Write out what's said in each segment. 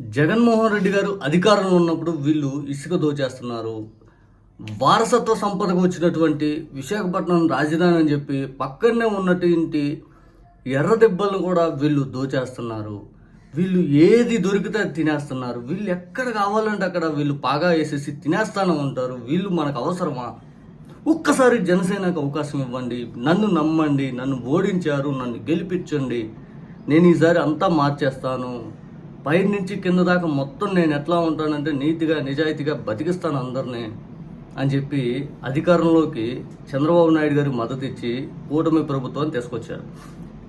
జగన్మోహన్ రెడ్డి గారు అధికారంలో ఉన్నప్పుడు వీళ్ళు ఇసుక దోచేస్తున్నారు. వారసత్వ సంపదకు వచ్చినటువంటి విశాఖపట్నం రాజధాని అని చెప్పి పక్కనే ఉన్నటువంటి ఎర్ర దెబ్బలను కూడా వీళ్ళు దోచేస్తున్నారు. వీళ్ళు ఏది దొరికితే తినేస్తున్నారు. వీళ్ళు ఎక్కడ కావాలంటే అక్కడ వీళ్ళు పాగా వేసేసి తినేస్తానే ఉంటారు. వీళ్ళు మనకు అవసరమా? ఒక్కసారి జనసేనకు అవకాశం ఇవ్వండి. నన్ను నమ్మండి. నన్ను ఓడించారు. నన్ను గెలిపించండి. నేను ఈసారి అంతా మార్చేస్తాను. పై నుంచి కింద దాకా మొత్తం నేను ఎట్లా ఉంటానంటే నీతిగా నిజాయితీగా బతికిస్తాను అందరినీ అని చెప్పి అధికారంలోకి చంద్రబాబు నాయుడు గారికి మద్దతు ఇచ్చి కూటమి ప్రభుత్వాన్ని తీసుకొచ్చారు.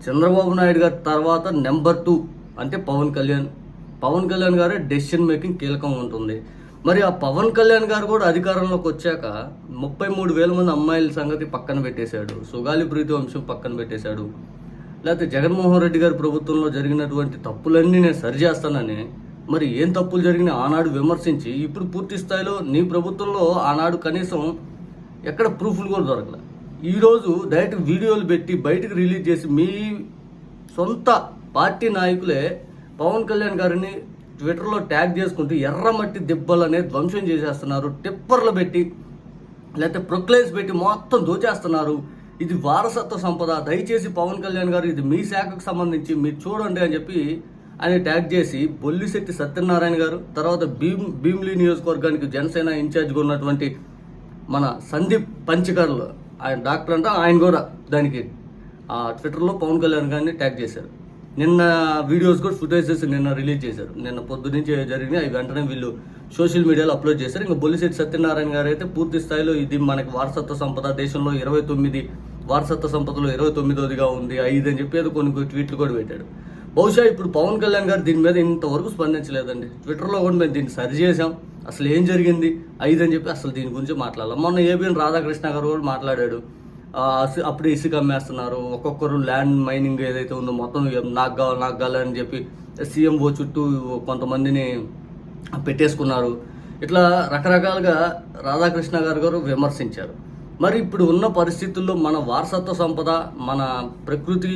చంద్రబాబు నాయుడు గారి తర్వాత నెంబర్ టూ అంటే పవన్ కళ్యాణ్. పవన్ కళ్యాణ్ గారే డెసిషన్ మేకింగ్ కీలకం ఉంటుంది. మరి ఆ పవన్ కళ్యాణ్ గారు కూడా అధికారంలోకి వచ్చాక ముప్పై మూడు వేల మంది అమ్మాయిల సంగతి పక్కన పెట్టేశాడు. సుగాలి ప్రీతి వంశం పక్కన పెట్టేశాడు. లేకపోతే జగన్మోహన్ రెడ్డి గారి ప్రభుత్వంలో జరిగినటువంటి తప్పులన్నీ నేను సరిచేస్తానని మరి ఏం తప్పులు జరిగినా ఆనాడు విమర్శించి ఇప్పుడు పూర్తి స్థాయిలో నీ ప్రభుత్వంలో ఆనాడు కనీసం ఎక్కడ ప్రూఫ్లు కూడా దొరకలే. ఈరోజు డైరెక్ట్ వీడియోలు పెట్టి బయటకు రిలీజ్ చేసి మీ సొంత పార్టీ నాయకులే పవన్ కళ్యాణ్ గారిని ట్విట్టర్లో ట్యాగ్ చేసుకుంటూ ఎర్రమట్టి దెబ్బలనే ధ్వంసం చేసేస్తున్నారు టిప్పర్లు పెట్టి లేకపోతే ప్రొక్లైన్స్ పెట్టి మొత్తం దోచేస్తున్నారు. ఇది వారసత్వ సంపద. దయచేసి పవన్ కళ్యాణ్ గారు ఇది మీ శాఖకు సంబంధించి మీరు చూడండి అని చెప్పి ఆయన ట్యాగ్ చేసి బొల్లిశెట్టి సత్యనారాయణ గారు తర్వాత భీమ్ భీమ్లీ నియోజకవర్గానికి జనసేన ఇన్ఛార్జ్గా ఉన్నటువంటి మన సందీప్ పంచకర్లు ఆయన డాక్టర్ అంటే ఆయన కూడా దానికి ఆ ట్విట్టర్లో పవన్ కళ్యాణ్ గారిని ట్యాగ్ చేశారు. నిన్న వీడియోస్ కూడా ఫుటేజెస్ నిన్న రిలీజ్ చేశారు. నిన్న పొద్దునుంచి జరిగినాయి అవి వెంటనే వీళ్ళు సోషల్ మీడియాలో అప్లోడ్ చేశారు. ఇంకా బొల్లిశెట్టి సత్యనారాయణ గారు అయితే పూర్తి స్థాయిలో ఇది మనకి వారసత్వ సంపద. దేశంలో ఇరవై తొమ్మిది వారసత్వ సంపదలో ఇరవై తొమ్మిదోదిగా ఉంది ఐదు అని చెప్పేది కొన్ని ట్వీట్లు కూడా పెట్టాడు. బహుశా ఇప్పుడు పవన్ కళ్యాణ్ గారు దీని మీద ఇంతవరకు స్పందించలేదండి. ట్విట్టర్లో కూడా మేము దీన్ని సరి చేసాం అసలు ఏం జరిగింది? ఐదు అని చెప్పి అసలు దీని గురించి మాట్లాడాలి మొన్న ఏబిఎన్ రాధాకృష్ణ గారు కూడా మాట్లాడాడు. అప్పుడు ఇసుక అమ్మేస్తున్నారు. ఒక్కొక్కరు ల్యాండ్ మైనింగ్ ఏదైతే ఉందో మొత్తం నాకు కావాలి నాకు కావాలి అని చెప్పి సీఎంఓ చుట్టూ కొంతమందిని పెట్టేసుకున్నారు. ఇట్లా రకరకాలుగా రాధాకృష్ణ గారు గారు విమర్శించారు. మరి ఇప్పుడు ఉన్న పరిస్థితుల్లో మన వారసత్వ సంపద మన ప్రకృతి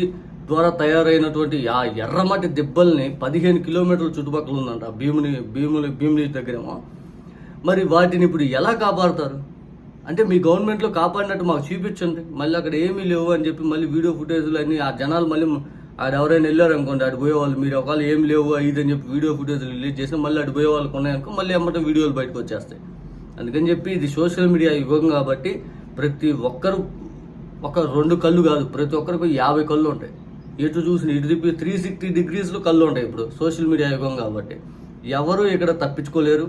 ద్వారా తయారైనటువంటి ఆ ఎర్రమట్టి దెబ్బల్ని పదిహేను కిలోమీటర్ల చుట్టుపక్కల ఉందంట భీముని భీముని భీముని దగ్గరేమో. మరి వాటిని ఇప్పుడు ఎలా కాపాడుతారు? అంటే మీ గవర్నమెంట్లో కాపాడినట్టు మాకు చూపించండి. మళ్ళీ అక్కడ ఏమీ లేవు అని చెప్పి మళ్ళీ వీడియో ఫుటేజ్లు అన్నీ ఆ జనాలు మళ్ళీ ఆడ ఎవరైనా వెళ్ళారు అనుకోండి అటు పోయేవాళ్ళు మీరు ఒకవేళ ఏం లేవు ఇది అని చెప్పి వీడియో ఫుటేజ్లు రిలీజ్ చేసి మళ్ళీ అటు పోయే వాళ్ళకి ఉన్నాయనుకో మళ్ళీ అమ్మటం వీడియోలు బయటకు వచ్చేస్తాయి. అందుకని చెప్పి ఇది సోషల్ మీడియా యుగం కాబట్టి ప్రతి ఒక్కరు ఒక రెండు కళ్ళు కాదు ప్రతి ఒక్కరికి యాభై కళ్ళు ఉంటాయి. ఎటు చూసిన ఇటు తిప్పి త్రీ సిక్స్టీ డిగ్రీస్లో కళ్ళు ఉంటాయి ఇప్పుడు సోషల్ మీడియా యుగం కాబట్టి. ఎవరు ఇక్కడ తప్పించుకోలేరు.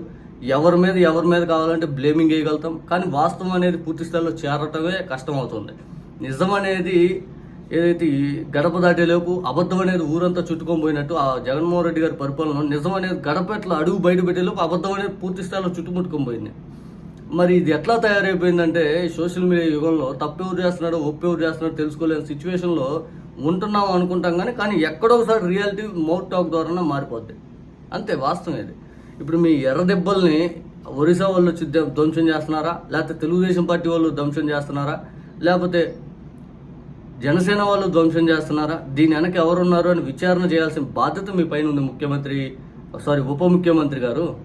ఎవరి మీద ఎవరి మీద కావాలంటే బ్లేమింగ్ వేయగలుగుతాం. కానీ వాస్తవం అనేది పూర్తి స్థాయిలో చేరటమే కష్టం అవుతుంది నిజం అనేది ఏదైతే గడప దాటేలోపు అబద్ధం అనేది ఊరంతా చుట్టుకొని పోయినట్టు ఆ జగన్మోహన్ రెడ్డి గారి పరిపాలన నిజం అనేది గడప ఎట్లా అడుగు బయట పెట్టేలోపు అబద్ధం అనేది పూర్తి స్థాయిలో చుట్టుముట్టుకొని పోయింది. మరి ఇది ఎట్లా తయారైపోయిందంటే సోషల్ మీడియా యుగంలో తప్పు ఎవరు చేస్తున్నాడో ఒప్పు చేస్తున్నాడో తెలుసుకోలేని సిచ్యువేషన్లో ఉంటున్నాం అనుకుంటాం కానీ కానీ ఎక్కడో ఒకసారి రియాలిటీ మౌత్ టాక్ ద్వారానే మారిపోద్ది. అంతే వాస్తవం ఇది. ఇప్పుడు మీ ఎర్ర దెబ్బల్ని ఒరిస్సా వాళ్ళు వచ్చి ధ్వంసం చేస్తున్నారా? లేకపోతే తెలుగుదేశం పార్టీ వాళ్ళు ధ్వంసం చేస్తున్నారా? లేకపోతే జనసేన వాళ్ళు ధ్వంసం చేస్తున్నారా? దీని వెనక ఎవరున్నారు అని విచారణ చేయాల్సిన బాధ్యత మీ పైన ఉంది ముఖ్యమంత్రి సారీ ఉప ముఖ్యమంత్రి గారు.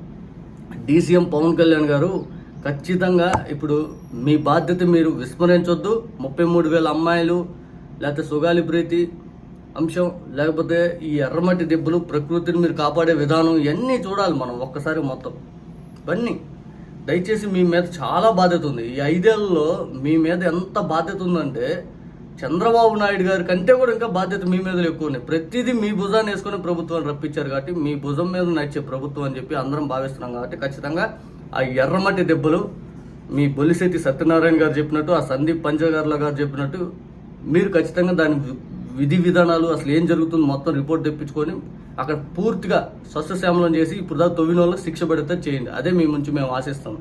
డీసీఎం పవన్ కళ్యాణ్ గారు ఖచ్చితంగా ఇప్పుడు మీ బాధ్యత మీరు విస్మరించొద్దు. ముప్పై మూడు వేల అమ్మాయిలు లేకపోతే సుగాలి ప్రీతి అంశం లేకపోతే ఈ ఎర్రమట్టి దెబ్బలు ప్రకృతిని మీరు కాపాడే విధానం ఇవన్నీ చూడాలి మనం ఒక్కసారి మొత్తం. ఇవన్నీ. దయచేసి మీ మీద చాలా బాధ్యత ఉంది. ఈ ఐదేళ్ళలో మీ మీద ఎంత బాధ్యత ఉందంటే చంద్రబాబు నాయుడు గారి కంటే కూడా ఇంకా బాధ్యత మీ మీద ఎక్కువ ఉన్నాయి ప్రతిదీ మీ భుజాన్ని వేసుకుని ప్రభుత్వాన్ని రప్పించారు కాబట్టి మీ భుజం మీద నడిచే ప్రభుత్వం అని చెప్పి అందరం భావిస్తున్నాం కాబట్టి ఖచ్చితంగా ఆ ఎర్రమట్టి దెబ్బలు మీ బొలిశెట్టి సత్యనారాయణ గారు చెప్పినట్టు ఆ సందీప్ పంచగారుల గారు చెప్పినట్టు మీరు ఖచ్చితంగా దాని విధి విధానాలు అసలు ఏం జరుగుతుందో మొత్తం రిపోర్ట్ తెప్పించుకొని అక్కడ పూర్తిగా స్వస్థశ్యామలం చేసి ఇప్పుడు దాకా తొవ్విన వాళ్ళకి శిక్ష పడితే చేయండి. అదే మీ నుంచి మేము ఆశిస్తాం.